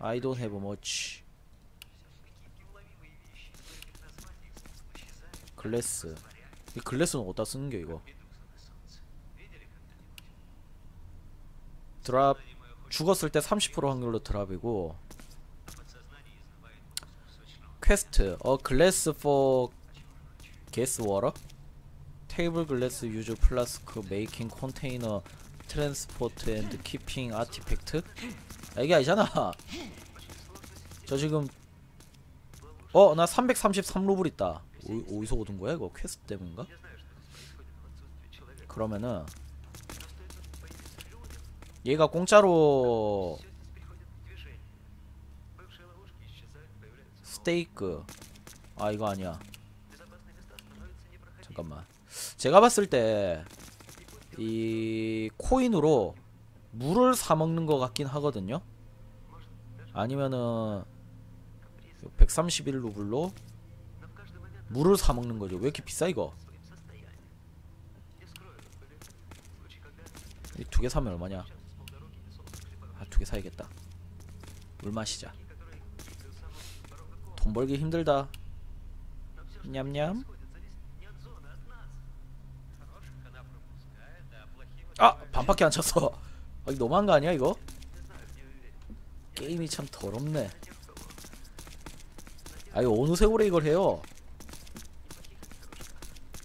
I don't have much. 글래스. 이 글래스는 어디다 쓰는 게 이거? 드랍 죽었을 때 30% 확률로 드랍이고 퀘스트 어 글래스 for gas water 테이블 글래스 유즈 플라스크 메이킹 컨테이너 트랜스포트 앤드 키핑 아티팩트 아, 이게 아니잖아. 저 지금 어 나 333루블 있다. 어, 어디서 얻은 거야 이거? 퀘스트 때문인가? 그러면은 얘가 공짜로 스테이크. 아 이거 아니야. 잠깐만. 제가 봤을 때 이 코인으로 물을 사 먹는 것 같긴 하거든요. 아니면은 131루블로 물을 사 먹는 거죠. 왜 이렇게 비싸 이거? 이 두 개 사면 얼마냐? 아 두 개 사야겠다. 물 마시자. 돈 벌기 힘들다. 냠냠. 아 반밖에 안 쳤어 아, 이거 너무한 거 아니야 이거 게임이 참 더럽네 아 이거 어느 세월에 이걸 해요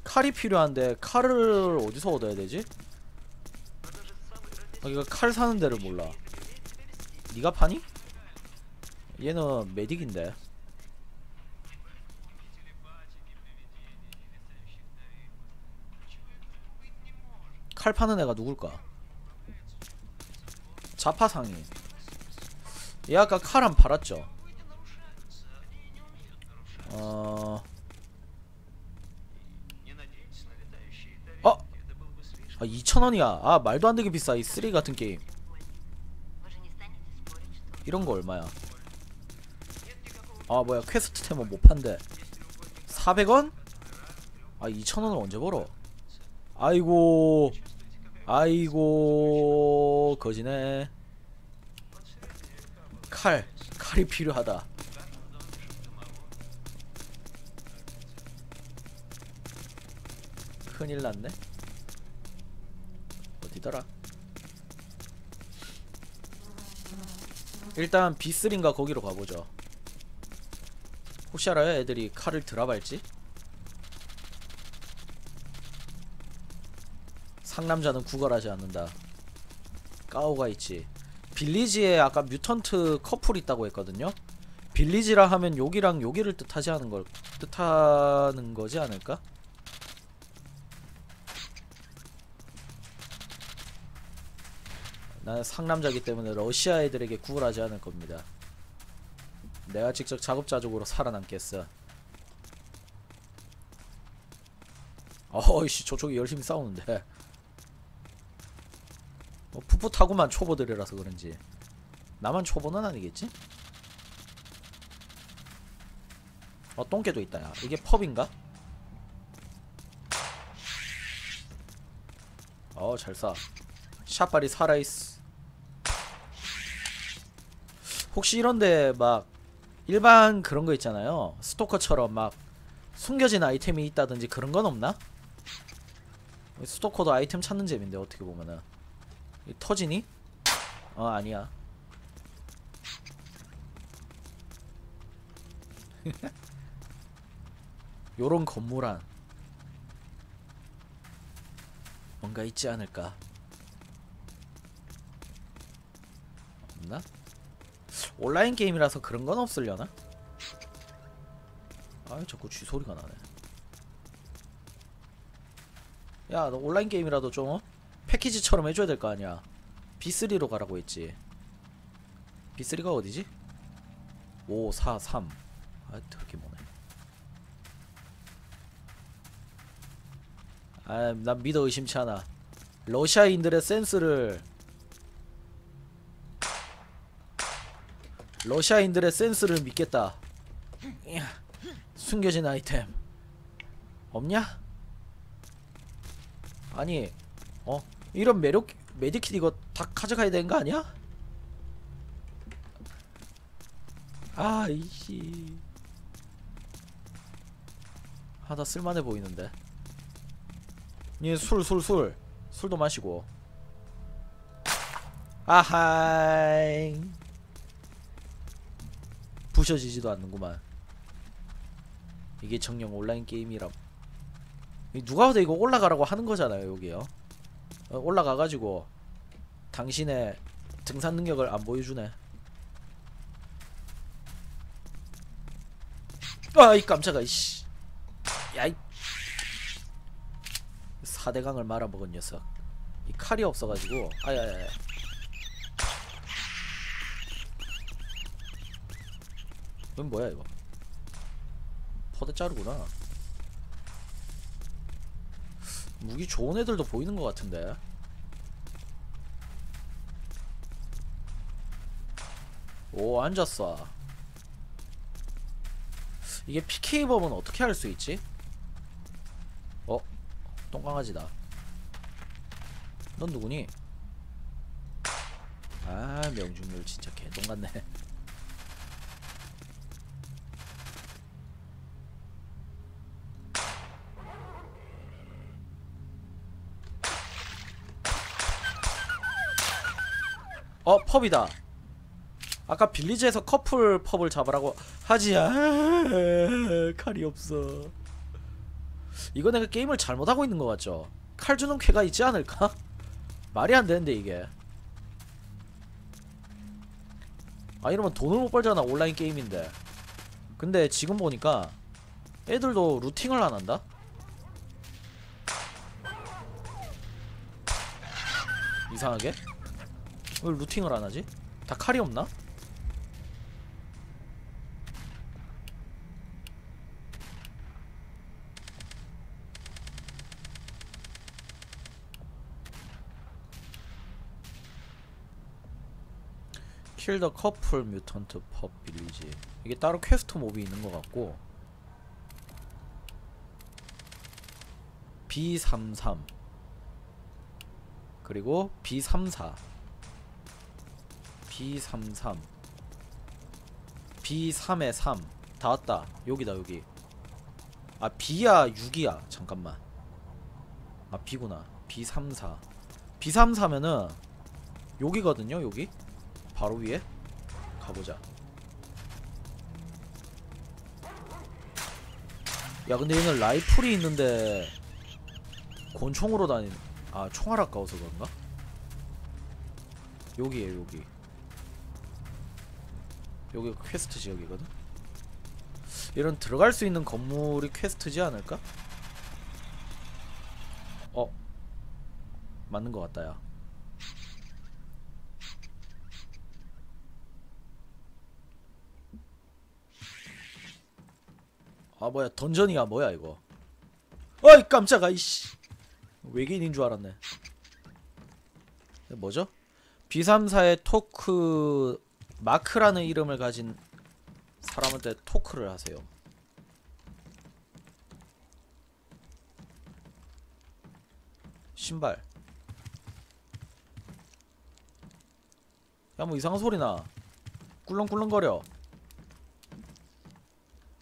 칼이 필요한데 칼을 어디서 얻어야 되지? 아 이거 칼 사는 데를 몰라 니가 파니? 얘는 메딕인데 칼 파는 애가 누굴까? 자파상이. 얘 아까 칼 한 팔았죠? 어... 어? 아 2,000원이야. 아 말도 안 되게 비싸 이 쓰레기 같은 게임. 이런 거 얼마야? 아 뭐야 퀘스트 템은 못 판대. 400원? 아 2,000원을 언제 벌어? 아이고. 아이고. 거지네 칼 칼이 필요하다. 큰일 났네. 어디더라? 일단 B3인가 거기로 가보죠. 혹시 알아요? 애들이 칼을 드랍할지? 상남자는 구걸하지 않는다. 까오가 있지 빌리지에 아까 뮤턴트 커플 있다고 했거든요. 빌리지라 하면 여기랑 여기를 뜻하지 않은 걸 뜻하는 거지 않을까? 나는 상남자기 때문에 러시아 애들에게 구걸하지 않을 겁니다. 내가 직접 작업자족으로 살아남겠어. 어이씨 저쪽이 열심히 싸우는데 뭐 풋풋하고만 초보들이라서 그런지 나만 초보는 아니겠지? 어 똥개도 있다 야 이게 펍인가? 어 잘 쏴 샷발이 살아있어 혹시 이런데 막 일반 그런 거 있잖아요 스토커처럼 막 숨겨진 아이템이 있다든지 그런 건 없나? 스토커도 아이템 찾는 재미인데 어떻게 보면은 이 터지니? 어 아니야 요런 건물 안 뭔가 있지 않을까 없나? 온라인 게임이라서 그런 건 없으려나? 아 자꾸 쥐 소리가 나네 야 너 온라인 게임이라도 좀 어? 패키지처럼 해줘야 될 거 아니야. B3로 가라고 했지. B3가 어디지? 5, 4, 3 아, 더럽게 뭐네. 아, 난 믿어 의심치 않아. 러시아인들의 센스를 러시아인들의 센스를 믿겠다. 숨겨진 아이템. 없냐? 아니 어? 이런 매력 메디킷 이거 다 가져가야 되는 거 아니야? 아 이씨. 하나 쓸만해 보이는데. 얘술 술 술. 술도 마시고. 아하이. 부셔지지도 않는구만. 이게 정령 온라인 게임이라. 이 누가 봐도 이거 올라가라고 하는 거잖아요 여기요. 어, 올라가가지고 당신의 등산 능력을 안 보여주네. 아이 깜짝아 이씨. 야이. 사대강을 말아먹은 녀석. 이 칼이 없어가지고. 아야야야 이건 뭐야 이거? 포대 자루구나 무기 좋은 애들도 보이는 것 같은데 오 앉았어 이게 PK 법은 어떻게 할 수 있지? 어? 똥강아지다 넌 누구니? 아 명중률 진짜 개똥 같네 어 펍이다 아까 빌리지에서 커플 펍을 잡으라고 하지 아 칼이 없어 이거 내가 게임을 잘못하고 있는 것 같죠 칼 주는 쾌가 있지 않을까? 말이 안 되는데 이게 아 이러면 돈을 못 벌잖아 온라인 게임인데 근데 지금 보니까 애들도 루팅을 안 한다? 이상하게? 왜 루팅을 안 하지? 다 칼이 없나? 킬더 커플 뮤턴트 펍 빌리지 이게 따로 퀘스트 몹이 있는 것 같고 B33 그리고 B34 B33 B3에 3다 왔다. 여기다 여기. 아 B야 6이야. 잠깐만. 아 B구나. B34 B34면은 여기거든요 여기? 바로 위에? 가보자. 야 근데 얘는 라이플이 있는데 권총으로 다닌 아 총알 아까워서 그런가? 여기에 여기 여기 퀘스트 지역이거든? 이런 들어갈 수 있는 건물이 퀘스트지 않을까? 어. 맞는 것 같다 야. 아 뭐야. 던전이야 뭐야 이거. 어이 깜짝아 이씨. 외계인인 줄 알았네. 뭐죠? B34의 토크 마크라는 이름을 가진 사람한테 토크를 하세요. 신발. 야 뭐 이상한 소리나. 꿀렁꿀렁거려.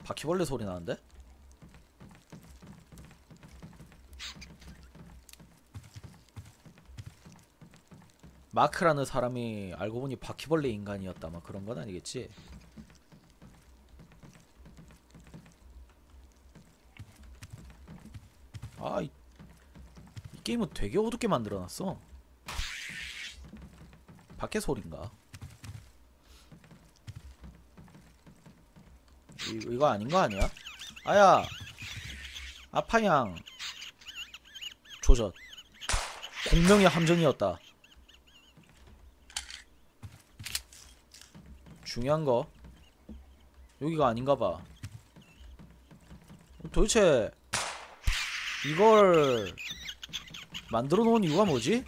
바퀴벌레 소리 나는데? 마크라는 사람이 알고 보니 바퀴벌레 인간이었다 막 그런 건 아니겠지? 아, 이, 이 게임은 되게 어둡게 만들어놨어. 밖에 소린가? 이, 이거 아닌 거 아니야? 아야! 아파양! 조졌. 공명의 함정이었다. 중요한 거 여기가 아닌가 봐. 도대체 이걸 만들어 놓은 이유가 뭐지?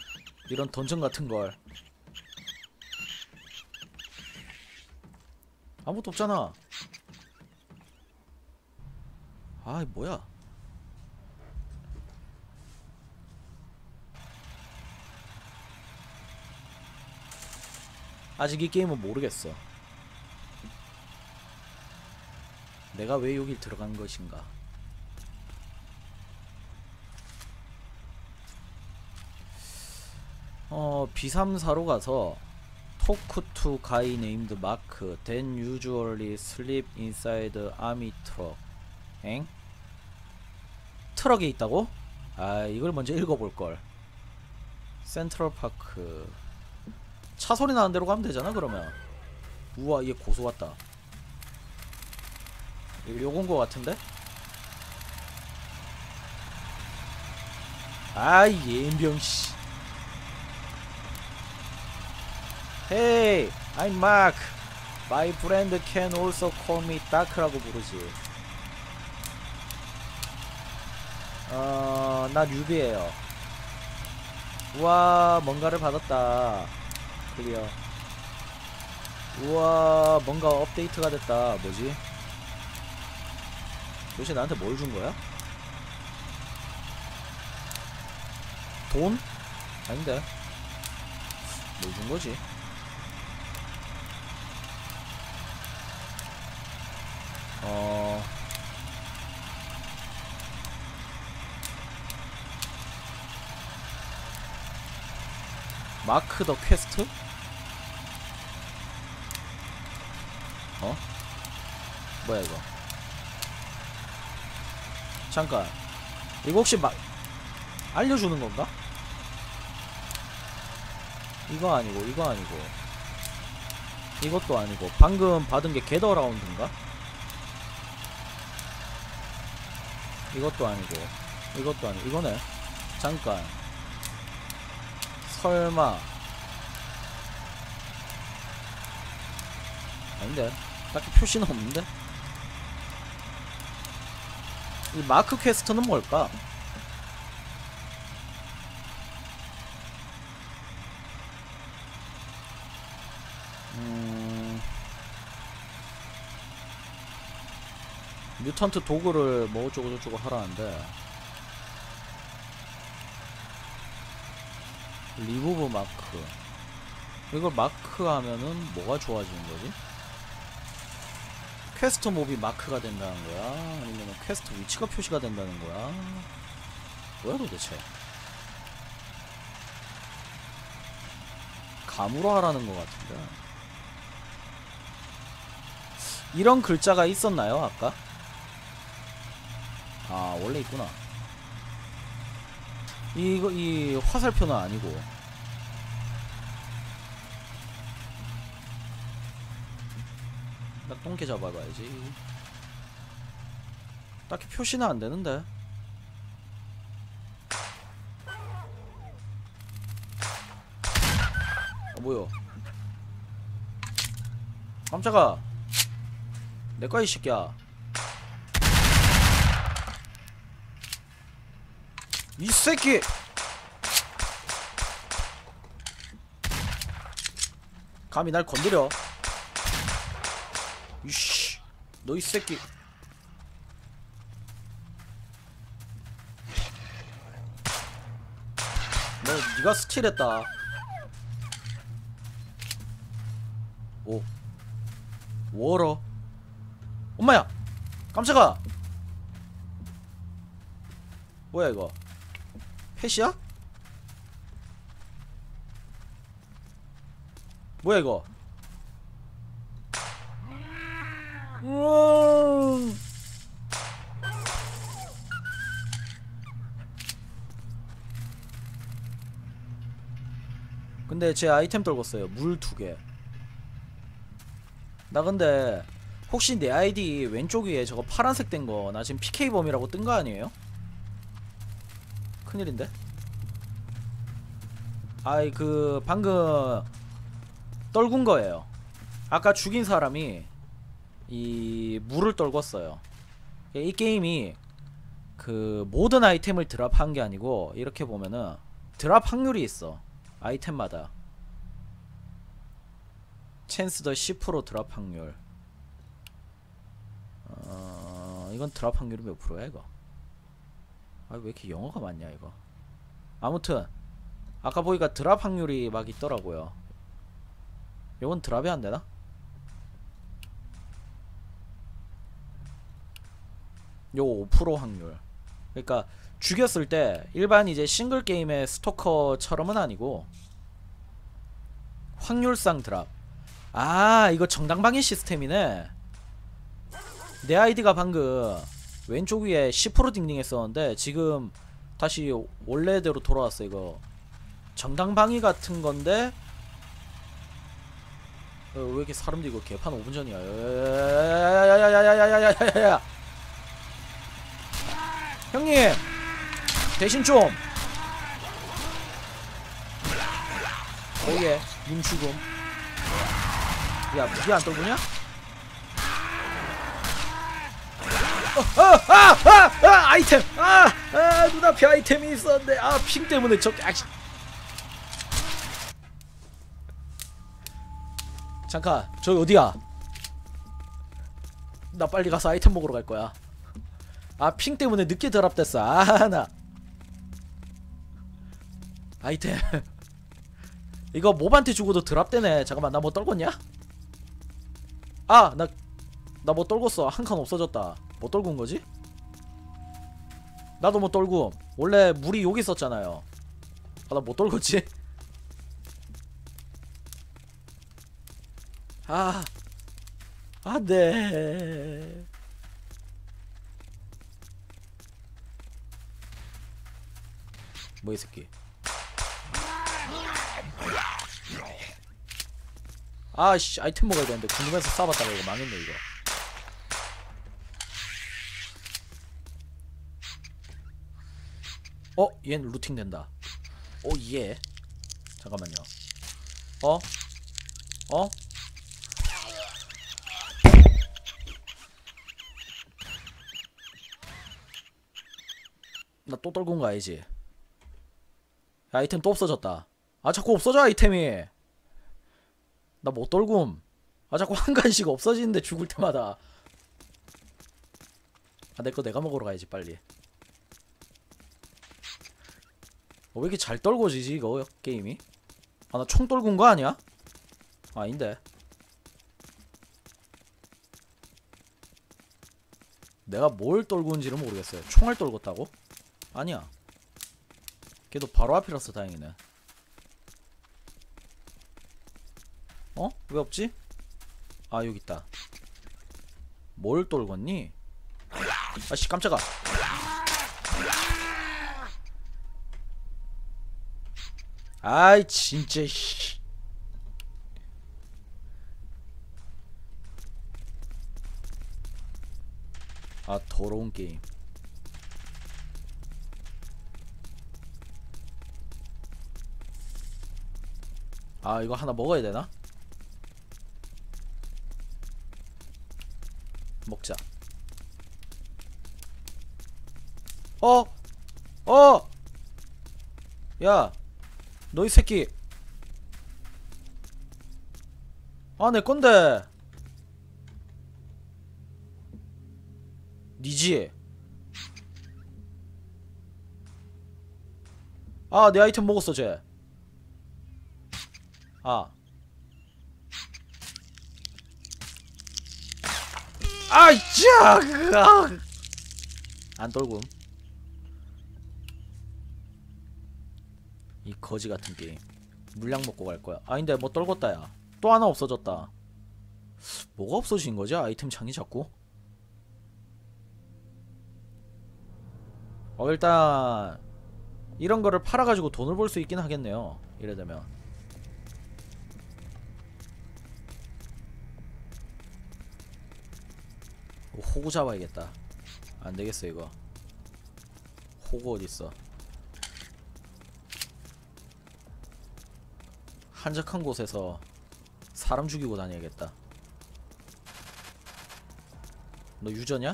이런 던전 같은 걸. 아무것도 없잖아. 아, 뭐야? 아직 이 게임은 모르겠어. 내가 왜 여길 들어간 것인가? 어, B34로 가서 talk to guy named Mark then usually sleep inside army truck 엥? 트럭에 있다고? 아 이걸 먼저 읽어볼걸 센트럴파크 차 소리 나는 대로 가면 되잖아 그러면 우와 얘 고소 같다 요- 요건 거 같은데? 아이 예병 씨 Hey, I'm Mark. My friend can also call me Dark라고 부르지. 어, 나 뉴비예요. 우와, 뭔가를 받았다. 클리어. 우와, 뭔가 업데이트가 됐다. 뭐지? 도대체 나한테 뭘 준 거야? 돈? 아닌데. 뭘 준 거지? 어 마크 더 퀘스트? 어? 뭐야 이거 잠깐. 이거 혹시 막 알려주는 건가? 이거 아니고 이거 아니고. 이것도 아니고. 방금 받은 게 게더 라운드인가? 이것도 아니고. 이것도 아니고 이거네. 잠깐. 설마. 아닌데. 딱히 표시는 없는데 이 마크 퀘스트는 뭘까? 음... 뮤턴트 도구를 뭐 어쩌고 저쩌고 하라는데 리무브 마크 이걸 마크 하면은 뭐가 좋아지는 거지? 퀘스트 몹이 마크가 된다는 거야? 아니면 퀘스트 위치가 표시가 된다는 거야? 뭐야 도대체 감으로 하라는 것 같은데 이런 글자가 있었나요 아까? 아 원래 있구나 이거 이 화살표는 아니고 똥개 잡아봐야지. 딱히 표시는 안 되는데. 어 뭐야? 깜짝아. 내꺼야 이 새끼야. 이 새끼! 감히 날 건드려 이씨 너 이 새끼. 너 니가 스틸했다. 오. 워러. 엄마야 깜짝아. 뭐야 이거? 펫이야? 뭐야 이거 근데 제 아이템 떨궜어요. 물 두개. 나 근데 혹시 내 아이디 왼쪽 위에 저거 파란색 된 거 나 지금 PK범이라고 뜬 거 아니에요? 큰일인데? 아이 그 방금 떨군 거예요. 아까 죽인 사람이 이 물을 떨궜어요. 이 게임이 그 모든 아이템을 드랍한 게 아니고 이렇게 보면은 드랍 확률이 있어 아이템마다 찬스 더 10% 드랍 확률 어, 이건 드랍 확률이 몇 프로야 이거 아 왜 이렇게 영어가 많냐 이거 아무튼 아까 보니까 드랍 확률이 막 있더라고요 이건 드랍이 안되나? 요 5% 확률. 그러니까 죽였을 때 일반 이제 싱글 게임의 스토커처럼은 아니고 확률상 드랍. 아 이거 정당방위 시스템이네. 내 아이디가 방금 왼쪽 위에 10% 딩딩 했었는데 지금 다시 원래대로 돌아왔어 이거. 정당방위 같은 건데 어, 왜 이렇게 사람들 이거 개판 5분 전이야. 야야야야야야야야야야야야야야. 형님 대신 좀. 오예 님 죽음. 야 무기 안 떨구냐? 어, 아, 아, 아, 아, 아이템, 아, 아, 눈앞에 아이템이 있었는데, 아, 핑 때문에 저, 아, 씨. 잠깐 저기 어디야 나 빨리 가서 아이템 먹으러 갈 거야 아 핑 때문에 늦게 드랍됐어. 아나. 아이템. 이거 몹한테 죽어도 드랍되네. 잠깐만 나 뭐 떨궜냐? 아 나 나 뭐 떨궜어. 한 칸 없어졌다. 뭐 떨군 거지? 나도 뭐 떨고 원래 물이 여기 있었잖아요. 아 나 뭐 떨궜지? 아, 아, 네. 뭐이 새끼? 아씨 아이템 먹어야 되는데 궁금해서 쏴봤다가 이거 망했네 이거. 어, 얘는 루팅 된다. 오 예. 잠깐만요. 어? 어? 나 또 떨군 거 알지? 야, 아이템 또 없어졌다. 아 자꾸 없어져 아이템이. 나 못 떨굼. 아 자꾸 한 간씩 없어지는데 죽을 때마다. 아 내 거 내가 먹으러 가야지 빨리. 어, 왜 이렇게 잘 떨궈지지 이거 게임이? 아 나 총 떨군 거 아니야? 아닌데. 내가 뭘 떨구는지를 모르겠어요. 총알 떨궜다고? 아니야. 걔도 바로 앞이라서 다행이네. 어? 왜 없지? 아 여기 있다. 뭘 떨궜니? 아씨 깜짝아. 아이 진짜 씨. 아 더러운 게임. 아 이거 하나 먹어야 되나? 먹자. 어? 어? 야, 너 이 새끼. 아, 내 건데. 니지? 아, 내 아이템 먹었어, 쟤. 아. 아이, 짜! 아. 안 떨굼. 이 거지 같은 게임. 물량 먹고 갈 거야. 아닌데 뭐 떨궜다 야. 또 하나 없어졌다. 뭐가 없어진 거지? 아이템 창이 자꾸. 어 일단 이런 거를 팔아가지고 돈을 벌 수 있긴 하겠네요. 이래 되면. 호구 잡아야겠다. 안 되겠어 이거. 호구 어디 있어? 한적한 곳에서 사람 죽이고 다녀야겠다. 너 유저냐?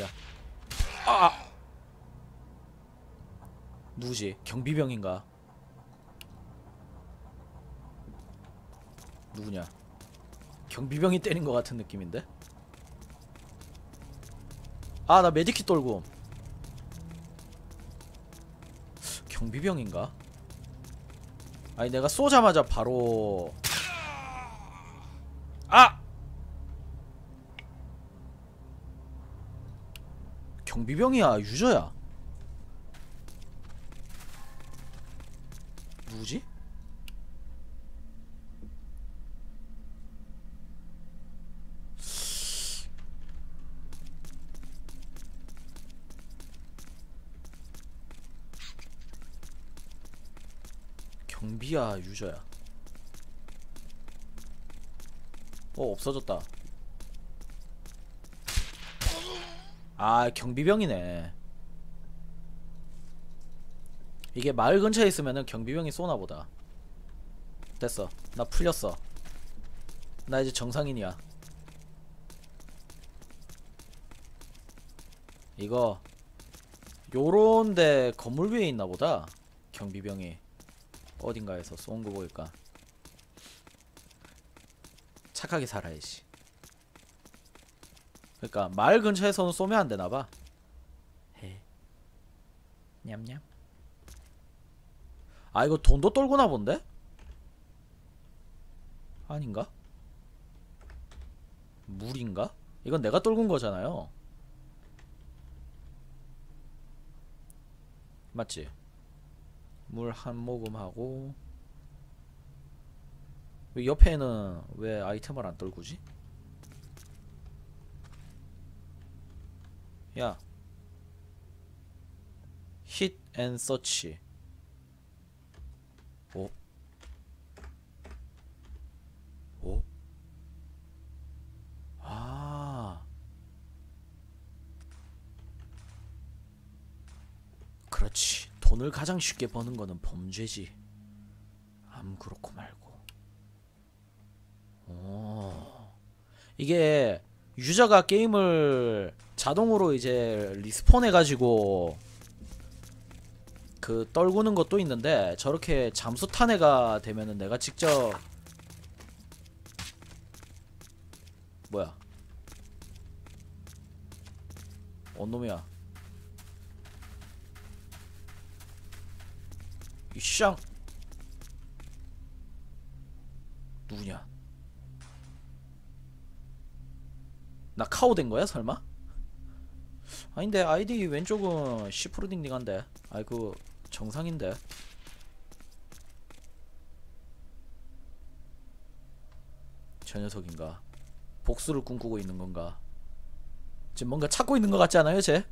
야. 아! 누구지? 경비병인가? 누구냐? 경비병이 때린 것 같은 느낌인데? 아 나 메디킷 떨고 경비병인가? 아니 내가 쏘자마자 바로 아! 경비병이야 유저야 누구지? 경비야 유저야. 어 없어졌다. 아 경비병이네. 이게 마을 근처에 있으면은 경비병이 쏘나보다. 됐어. 나 풀렸어. 나 이제 정상인이야. 이거 요런데 건물 위에 있나보다. 경비병이 어딘가에서 쏜 거 보니까 착하게 살아야지 그러니까 마을 근처에서는 쏘면 안 되나봐 해 냠냠 아 이거 돈도 떨구나 본데? 아닌가? 물인가? 이건 내가 떨군 거잖아요 맞지? 물 한 모금 하고 왜 옆에는 왜 아이템을 안 떨구지? 야 hit and? 오? 아 그렇지 돈을 가장 쉽게 버는 거는 범죄지. 암 그렇고 말고. 오 이게 유저가 게임을 자동으로 이제 리스폰 해가지고 그 떨구는 것도 있는데 저렇게 잠수 탄해가 되면은 내가 직접 뭐야? 언놈이야 이샹 누구냐? 나 카오 된 거야 설마? 아닌데 아이디 왼쪽은 시프로딩딩한데. 아이 그 정상인데. 저 녀석인가? 복수를 꿈꾸고 있는 건가? 지금 뭔가 찾고 있는 것 같지 않아요 쟤?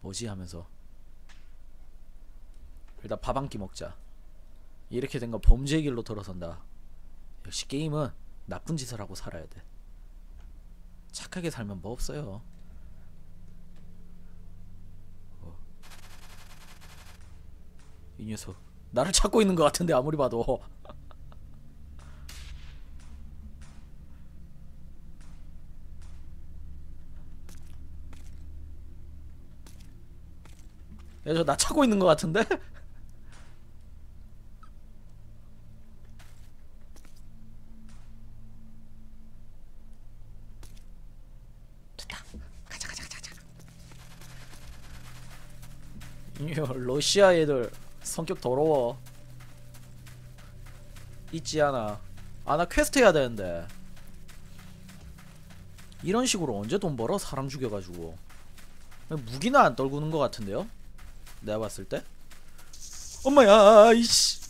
뭐지 하면서 일단 밥 한 끼 먹자. 이렇게 된거 범죄의 길로 들어선다. 역시 게임은 나쁜 짓을 하고 살아야 돼. 착하게 살면 뭐 없어요. 어. 이 녀석 나를 찾고 있는 것 같은데 아무리 봐도. 야 저 나 찾고 있는 것 같은데? 됐다 가자 가자 가자 가자 이 러시아 애들 성격 더러워. 있지 않아. 아 나 퀘스트 해야 되는데. 이런 식으로 언제 돈 벌어? 사람 죽여가지고. 무기나 안 떨구는 것 같은데요? 내가 봤을 때? 엄마야 이씨.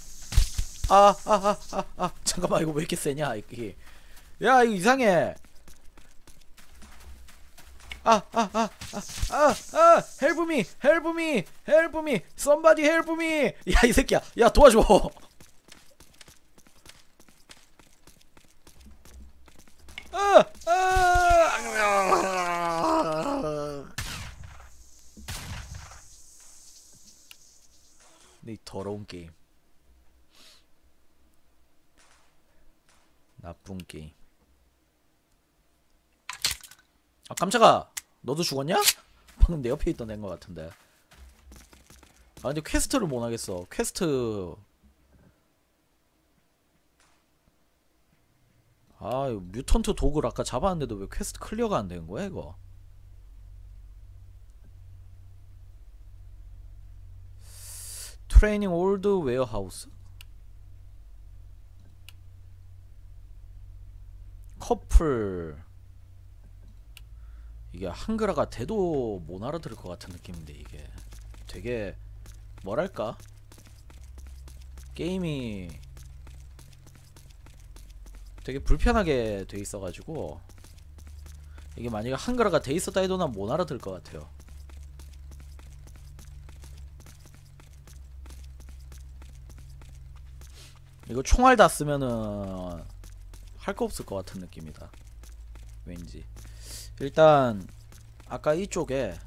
아 아 아 아 아. 잠깐만 이거 왜 이렇게 세냐 이게. 야 이거 이상해 아 아 아 아 아 헬프 미 헬프 미 헬프 미 somebody 헬프 미 야 이 새끼야. 야 도와줘. 아, 아, 네 더러운 게임. 나쁜 게임. 아 깜짝아 너도 죽었냐? 방금 내 옆에 있던 애인 것 같은데. 아 근데 퀘스트를 못 하겠어. 퀘스트. 아 뮤턴트 도구를 아까 잡았는데도 왜 퀘스트 클리어가 안 되는 거야 이거? 트레이닝 올드 웨어하우스? 커플 이게 한글화가 돼도 못 알아들을 것 같은 느낌인데 이게 되게 뭐랄까? 게임이 되게 불편하게 돼 있어가지고 이게 만약에 한글화가 돼 있었다 해도 난 못 알아들을 것 같아요. 이거 총알 다 쓰면은 할 거 없을 것 같은 느낌이다. 왠지 일단 아까 이쪽에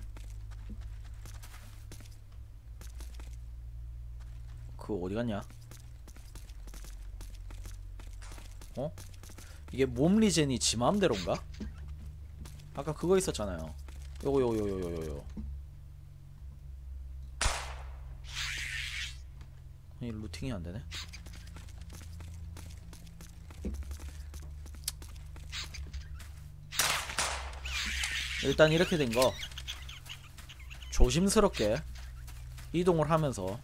그 어디 갔냐? 어? 이게 몸 리젠이 지 맘대로인가? 아까 그거 있었잖아요. 요거 요거 요거 요거 요거. 이 루팅이 안 되네. 일단 이렇게 된 거 조심스럽게 이동을 하면서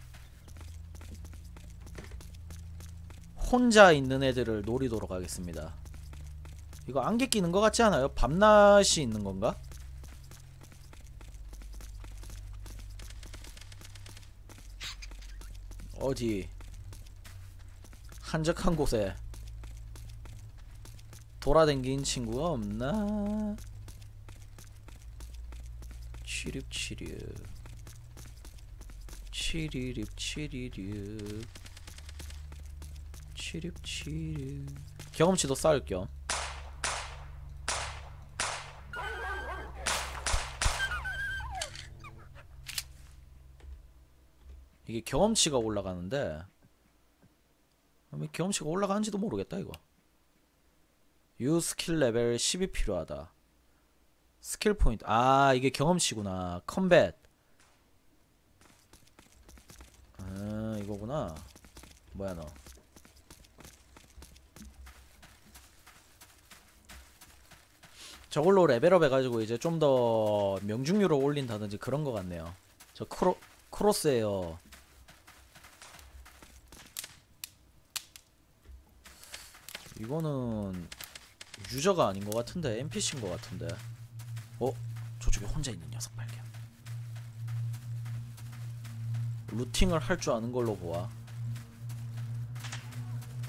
혼자 있는 애들을 노리도록 하겠습니다. 이거 안개 끼는 것 같지 않아요? 밤낮이 있는 건가? 어디 한적한 곳에 돌아댕긴 친구가 없나? 치립 치립 치리립 치리립 치립 치립 경험치도 쌓을 겸. 이게 경험치가 올라가는데 왜 경험치가 올라가는지도 모르겠다 이거. 유 스킬 레벨 10이 필요하다 스킬 포인트. 아 이게 경험치구나. 컴뱃. 아 이거구나. 뭐야 너. 저걸로 레벨업 해가지고 이제 좀 더 명중률을 올린다든지 그런 거 같네요. 저 크로, 크로스에요. 이거는 유저가 아닌 것 같은데 NPC인 것 같은데 어? 저쪽에 혼자 있는 녀석 발견 루팅을 할 줄 아는 걸로 보아.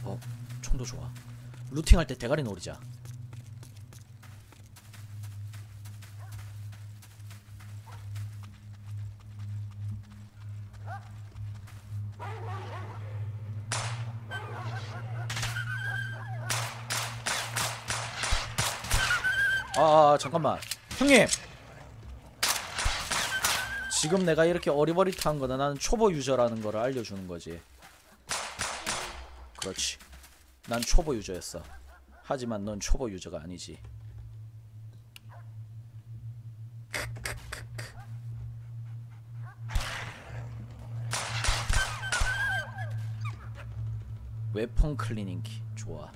어? 총도 좋아. 루팅할 때 대가리 노리자. 아, 아 잠깐만 형님. 지금 내가 이렇게 어리버리한 거는 나는 초보 유저라는 거를 알려주는 거지. 그렇지. 난 초보 유저였어. 하지만 넌 초보 유저가 아니지. 웨폰 클리닝 키? 좋아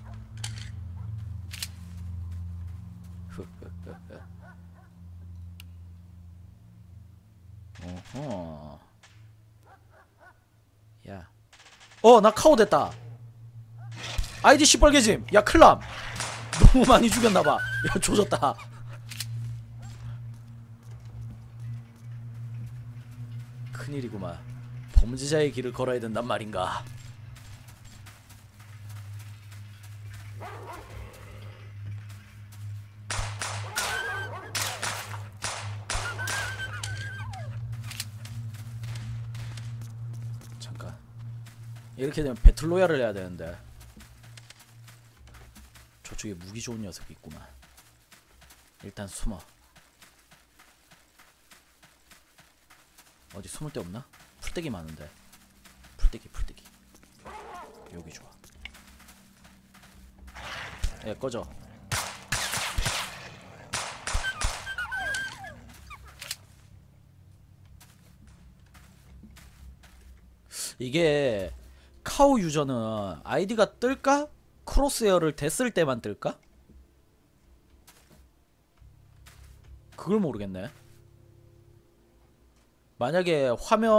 어허. 야. 어, 나 카오 됐다. 아이디 시뻘개짐. 야, 클람. 너무 많이 죽였나봐. 야, 조졌다. 큰일이구만. 범죄자의 길을 걸어야 된단 말인가. 잠깐 이렇게 되면 배틀로얄을 해야 되는데. 저쪽에 무기 좋은 녀석이 있구만. 일단 숨어. 어디 숨을 데 없나? 풀떼기 많은데. 풀떼기 풀떼기. 여기 좋아. 예 꺼져. 이게 카우 유저는 아이디가 뜰까? 크로스웨어를 됐을 때만 뜰까? 그걸 모르겠네. 만약에 화면